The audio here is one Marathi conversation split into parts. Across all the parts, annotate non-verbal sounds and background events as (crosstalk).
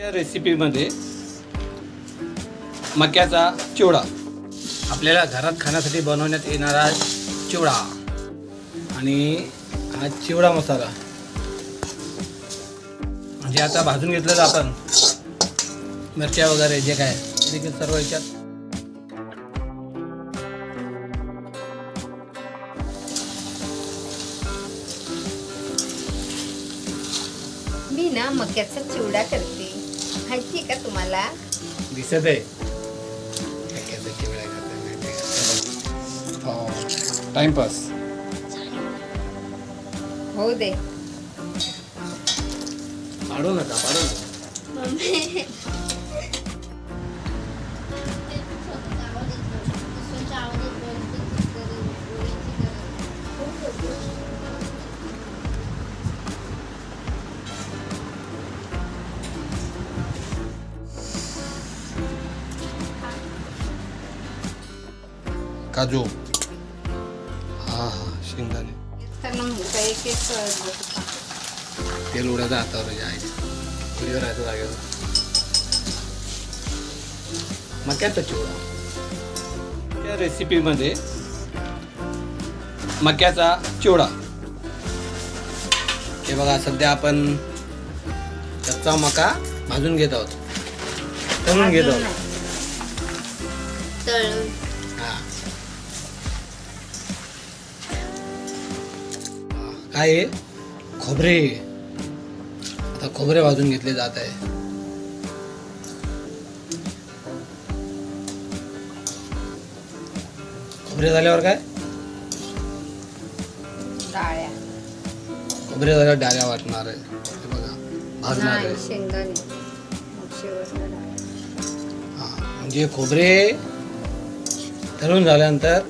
या रेसिपीमध्ये मक्याचा चिवडा. आपल्याला घरात खाण्यासाठी बनवण्यात येणारा चिवडा. आणि हा चिवडा मसाला. म्हणजे आता भाजून घेतलं आपण मिरच्या वगैरे जे काय देखील सर्व याच्यात. मी ना मक्याचा चिवडा करते. माहिती का तुम्हाला? दिसत आहे. टाइमपास हो दे. पाडू नका पाडू नका (laughs) काजू. हा हा शेंगदाणे. एक एक? तेल उडायचं हातावर आहे. पुढे राहायचं जागेवर. मक्याचा चिवडा. त्या रेसिपीमध्ये मक्याचा चिवडा. हे बघा सध्या आपण कच्चा मका भाजून घेत आहोत. तळून घेत आहोत. काय आहे. खोबरे. आता खोबरे भाजून घेतले जात आहे. खोबरे झाल्यावर काय? डाळ्या. खोबरे झाल्यावर डाळ्या वाटणार आहे. हे बघा भाजणार आहे. नाही. शेंगदाणे मग शेवटला डाळ्या हा म्हणजे खोबरे तळून झाल्यानंतर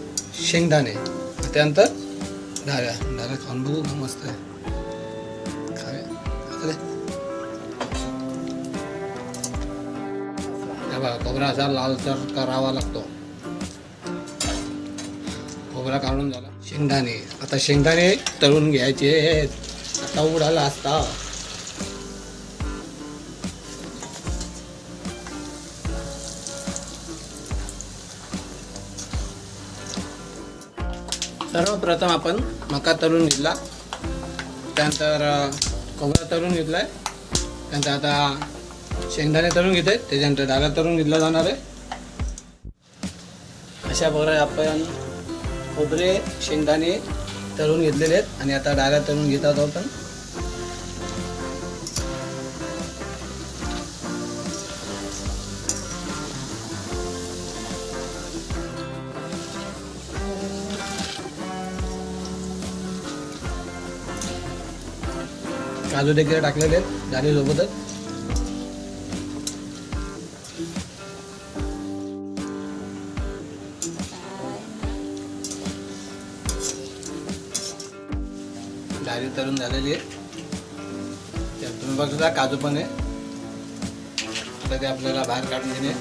शेंगदाणे. त्यानंतर डाळ्या डाळ्या खाऊन बघू का मस्त आहे. खावे बघा खोबरा असा लालसर करावा लागतो. खोबरा काढून झाला. शेंगदाणे. आता शेंगदाणे तळून घ्यायचे आता उडाला असता. सर्वप्रथम आपण मका तळून घेतला. त्यानंतर कोबरा खोबरा तळून घेतलाय. त्यानंतर आता शेंगदाणे तळून घेते त्याच्यानंतर डाळा तळून घेतला जाणार आहे. अशा प्रकारे आपण खोबरे शेंगदाणे तळून घेतलेले आहेत. आणि आता डाळ्या तळून घेत आहोत आपण. काजू देखील टाकलेले आहेत डाळीसोबतच डाळी तळून झालेली आहे त्यात तुम्ही बघता काजू पण आहे. आता ते आपल्याला बाहेर काढून घेणे.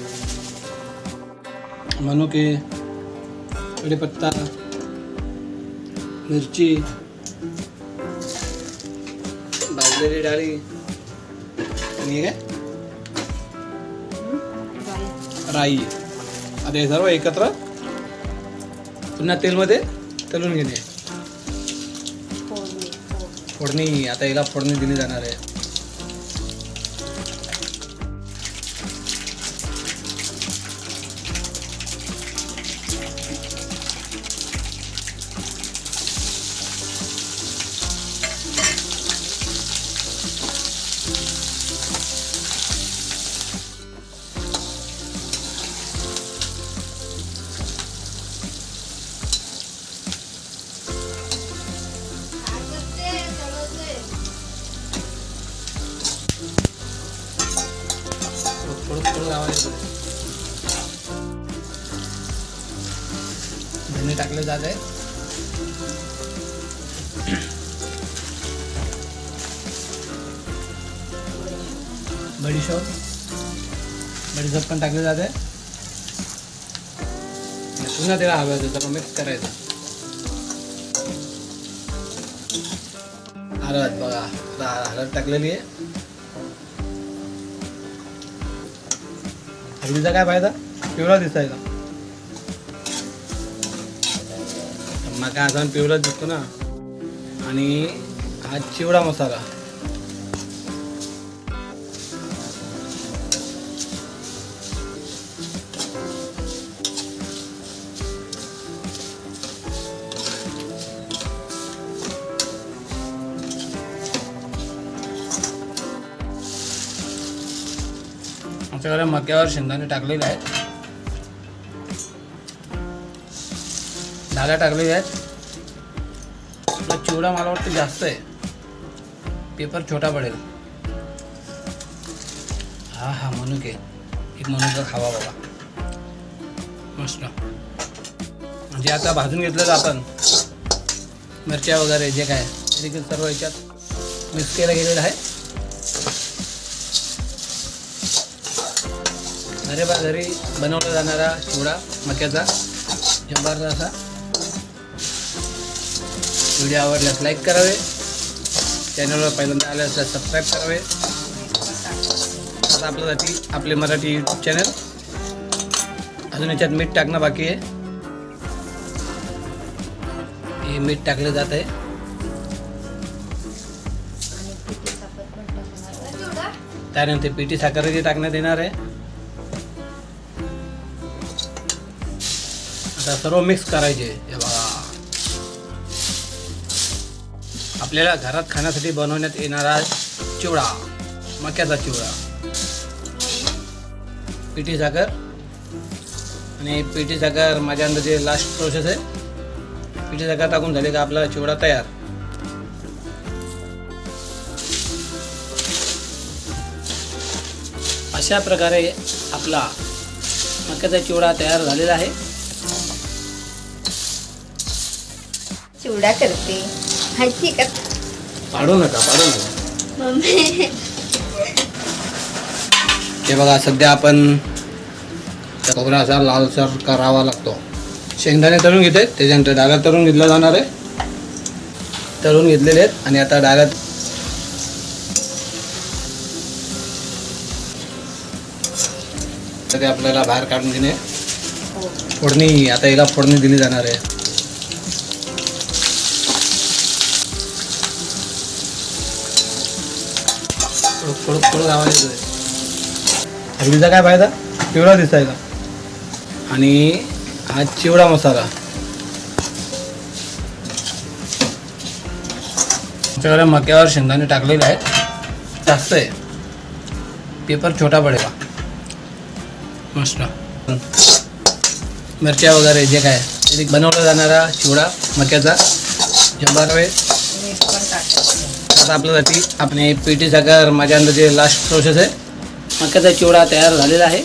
मनुके कढीपत्ता मिरची भाजलेली डाळी आणि हे काय. राई आता हे सर्व एकत्र पुन्हा तेलमध्ये तळून घेणे. फोडणी, फोड. फोडणी. आता याला फोडणी दिली जाणार आहे. टाकले जात आहे. बडीशोप बडीशोप पण टाकले जाते आहे. पुन्हा त्याला हवं आहे त्याला मिक्स करायचं. हळद बघा आता हळद टाकलेली आहे. हळदीचा काय फायदा? पिवळा मग काय असा पिवळाच दिसतो ना. आणि हा चिवडा मसाला. आमच्याकडे मक्यावर शेंगदाणे टाकलेले आहेत. डाळ्या टाकलेल्या आहेत आपला चिवडा मला वाटतं जास्त आहे. पेपर छोटा पडेल. हा हा मनुके एक मनुका खावा बाबा. मस्त. म्हणजे आता भाजून घेतलं आपण. मिरच्या वगैरे जे काय ते देखील सर्व याच्यात मिक्स केलं गेलेलं आहे. अरे बा घरी बनवला जाणारा चिवडा मक्याचा. जंबारचा असा. व्हिडिओ आवडल्यास लाईक करावे. चॅनलवर पहिल्यांदा आले असल्यास सबस्क्राईब करावे. आता आपल्यासाठी आपले मराठी यूट्यूब चॅनल अजून याच्यात मीठ टाकणं बाकी आहे. हे मीठ टाकलं जात आहे. त्यानंतर पिठी साखर टाकण्यात येणार आहे. आता सर्व मिक्स करायचे आपल्याला घरात खाण्यासाठी बनवण्यात येणारा चिवडा मक्याचा चिवडा. पिठी साखर आणि पिठी साखर माझ्या अंदाजे लास्ट प्रोसेस आहे पिठी साखर टाकून झाले का आपला चिवडा तयार. अशा प्रकारे आपला मक्याचा चिवडा तयार झालेला आहे. चिवडा करते. माहिती का? पाडू नका पाडू नका. मम्मी. हे बघा सध्या आपण खोबरा असा लालसर करावा लागतो. शेंगदाणे तळून घेते त्याच्यानंतर डाळ्या तळून घेतला जाणार आहे. तळून घेतलेले आहेत आणि आता डाळ्यात तर ते आपल्याला बाहेर काढून घेणे. फोडणी आता याला फोडणी दिली जाणार आहे. कडक कडक कडक आवाज येतोय. हळदीचा काय फायदा? पिवळा दिसायला. आणि हा चिवडा मसाला. आमच्याकडे मक्यावर शेंगदाणे टाकलेले आहेत. जास्त आहे. पेपर छोटा पडेल. मस्त. मिरच्या वगैरे जे काय बनवला जाणारा चिवडा मक्याचा. पण टाकायचं आता आपल्यासाठी आपले टी साखर माझ्या अंदाजे लास्ट प्रोसेस आहे. मक्याचा चिवडा तयार झालेला आहे.